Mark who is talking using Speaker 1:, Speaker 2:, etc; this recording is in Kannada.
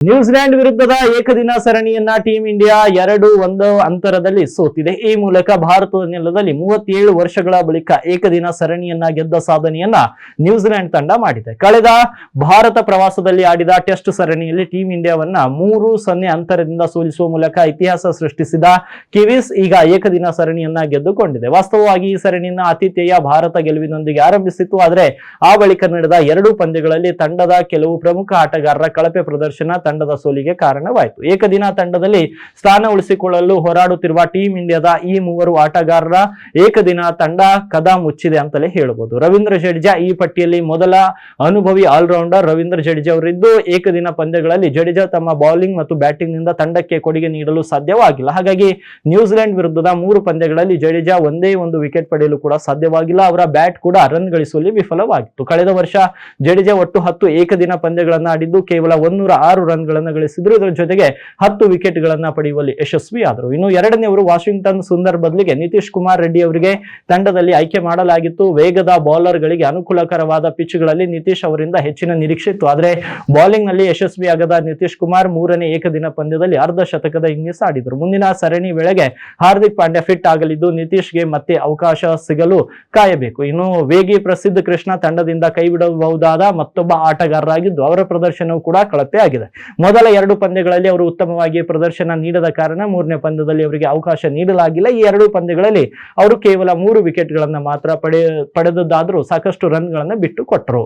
Speaker 1: ನ್ಯೂಜಿಲೆಂಡ್ ವಿರುದ್ಧದ ಏಕದಿನ ಸರಣಿಯನ್ನ ಟೀಂ ಇಂಡಿಯಾ ಎರಡು ಒಂದು ಅಂತರದಲ್ಲಿ ಸೋತಿದೆ. ಈ ಮೂಲಕ ಭಾರತದ ನೆಲದಲ್ಲಿ ಮೂವತ್ತೇಳು ವರ್ಷಗಳ ಬಳಿಕ ಏಕದಿನ ಸರಣಿಯನ್ನ ಗೆದ್ದ ಸಾಧನೆಯನ್ನ ನ್ಯೂಜಿಲೆಂಡ್ ತಂಡ ಮಾಡಿದೆ. ಕಳೆದ ಭಾರತ ಪ್ರವಾಸದಲ್ಲಿ ಆಡಿದ ಟೆಸ್ಟ್ ಸರಣಿಯಲ್ಲಿ ಟೀಂ ಇಂಡಿಯಾವನ್ನ ಮೂರು ಸೊನ್ನೆ ಅಂತರದಿಂದ ಸೋಲಿಸುವ ಮೂಲಕ ಇತಿಹಾಸ ಸೃಷ್ಟಿಸಿದ ಕಿವೀಸ್ ಈಗ ಏಕದಿನ ಸರಣಿಯನ್ನ ಗೆದ್ದುಕೊಂಡಿದೆ. ವಾಸ್ತವವಾಗಿ ಈ ಸರಣಿಯನ್ನ ಆತಿಥೇಯ ಭಾರತ ಗೆಲುವಿನೊಂದಿಗೆ ಆರಂಭಿಸಿತ್ತು. ಆದರೆ ಆ ಬಳಿಕ ನಡೆದ ಎರಡು ಪಂದ್ಯಗಳಲ್ಲಿ ತಂಡದ ಕೆಲವು ಪ್ರಮುಖ ಆಟಗಾರರ ಕಳಪೆ ಪ್ರದರ್ಶನ ತಂಡದ ಸೋಲಿಗೆ ಕಾರಣವಾಯಿತು. ಏಕದಿನ ತಂಡದಲ್ಲಿ ಸ್ಥಾನ ಉಳಿಸಿಕೊಳ್ಳಲು ಹೋರಾಡುತ್ತಿರುವ ಟೀಂ ಇಂಡಿಯಾದ ಈ ಮೂವರು ಆಟಗಾರರ ಏಕದಿನ ತಂಡ ಕದ ಮುಚ್ಚಿದೆ ಅಂತಲೇ ಹೇಳಬಹುದು ರವೀಂದ್ರ ಜಡೇಜಾ ಈ ಪಟ್ಟಿಯಲ್ಲಿ ಮೊದಲ ಅನುಭವಿ ಆಲ್ರೌಂಡರ್ ರವೀಂದ್ರ ಜಡೇಜಾ ಅವರಿದ್ದು ಏಕದಿನ ಪಂದ್ಯಗಳಲ್ಲಿ ಜಡೇಜಾ ತಮ್ಮ ಬೌಲಿಂಗ್ ಮತ್ತು ಬ್ಯಾಟಿಂಗ್ನಿಂದ ತಂಡಕ್ಕೆ ಕೊಡುಗೆ ನೀಡಲು ಸಾಧ್ಯವಾಗಿಲ್ಲ. ಹಾಗಾಗಿ ನ್ಯೂಜಿಲೆಂಡ್ ವಿರುದ್ಧದ ಮೂರು ಪಂದ್ಯಗಳಲ್ಲಿ ಜಡೇಜಾ ಒಂದೇ ಒಂದು ವಿಕೆಟ್ ಪಡೆಯಲು ಕೂಡ ಸಾಧ್ಯವಾಗಿಲ್ಲ. ಅವರ ಬ್ಯಾಟ್ ಕೂಡ ರನ್ ಗಳಿಸುವಲ್ಲಿ ವಿಫಲವಾಗಿತ್ತು. ಕಳೆದ ವರ್ಷ ಜಡೇಜಾ ಒಟ್ಟು ಹತ್ತು ಏಕದಿನ ಪಂದ್ಯಗಳನ್ನು ಆಡಿದ್ದು ಕೇವಲ ಒಂದೂರ ಆರು ರನ್ಗಳನ್ನು ಗಳಿಸಿದ್ರು. ಇದರ ಜೊತೆಗೆ ಹತ್ತು ವಿಕೆಟ್ ಗಳನ್ನ ಪಡೆಯುವಲ್ಲಿ ಯಶಸ್ವಿಯಾದರು. ಇನ್ನು ಎರಡನೆಯವರು ವಾಷಿಂಗ್ಟನ್ ಸುಂದರ್ ಬದಲಿಗೆ ನಿತೀಶ್ ಕುಮಾರ್ ರೆಡ್ಡಿ ಅವರಿಗೆ ತಂಡದಲ್ಲಿ ಆಯ್ಕೆ ಮಾಡಲಾಗಿತ್ತು. ವೇಗದ ಬೌಲರ್ ಗಳಿಗೆ ಅನುಕೂಲಕರವಾದ ಪಿಚ್ಗಳಲ್ಲಿ ನಿತೀಶ್ ಅವರಿಂದ ಹೆಚ್ಚಿನ ನಿರೀಕ್ಷೆ ಇತ್ತು. ಆದರೆ ಬೌಲಿಂಗ್ನಲ್ಲಿ ಯಶಸ್ವಿಯಾಗದ ನಿತೀಶ್ ಕುಮಾರ್ ಮೂರನೇ ಏಕದಿನ ಪಂದ್ಯದಲ್ಲಿ ಅರ್ಧ ಶತಕದ ಇನ್ನಿಂಗ್ಸ್ ಆಡಿದರು. ಮುಂದಿನ ಸರಣಿ ವೇಳೆಗೆ ಹಾರ್ದಿಕ್ ಪಾಂಡ್ಯ ಫಿಟ್ ಆಗಲಿದ್ದು ನಿತೀಶ್ಗೆ ಮತ್ತೆ ಅವಕಾಶ ಸಿಗಲು ಕಾಯಬೇಕು. ಇನ್ನು ವೇಗಿ ಪ್ರಸಿದ್ಧ ಕೃಷ್ಣ ತಂಡದಿಂದ ಕೈಬಿಡಬಹುದಾದ ಮತ್ತೊಬ್ಬ ಆಟಗಾರರಾಗಿದ್ದು ಅವರ ಪ್ರದರ್ಶನವೂ ಕೂಡ ಕಳಪೆ ಆಗಿದೆ. ಮೊದಲ ಎರಡು ಪಂದ್ಯಗಳಲ್ಲಿ ಅವರು ಉತ್ತಮವಾಗಿ ಪ್ರದರ್ಶನ ನೀಡದ ಕಾರಣ ಮೂರನೇ ಪಂದ್ಯದಲ್ಲಿ ಅವರಿಗೆ ಅವಕಾಶ ನೀಡಲಾಗಿಲ್ಲ. ಈ ಎರಡು ಪಂದ್ಯಗಳಲ್ಲಿ ಅವರು ಕೇವಲ ಮೂರು ವಿಕೆಟ್ಗಳನ್ನು ಮಾತ್ರ ಪಡೆ, ಪಡೆದದ್ದಾದರೂ ಸಾಕಷ್ಟು ರನ್ಗಳನ್ನು ಬಿಟ್ಟು ಕೊಟ್ಟರು.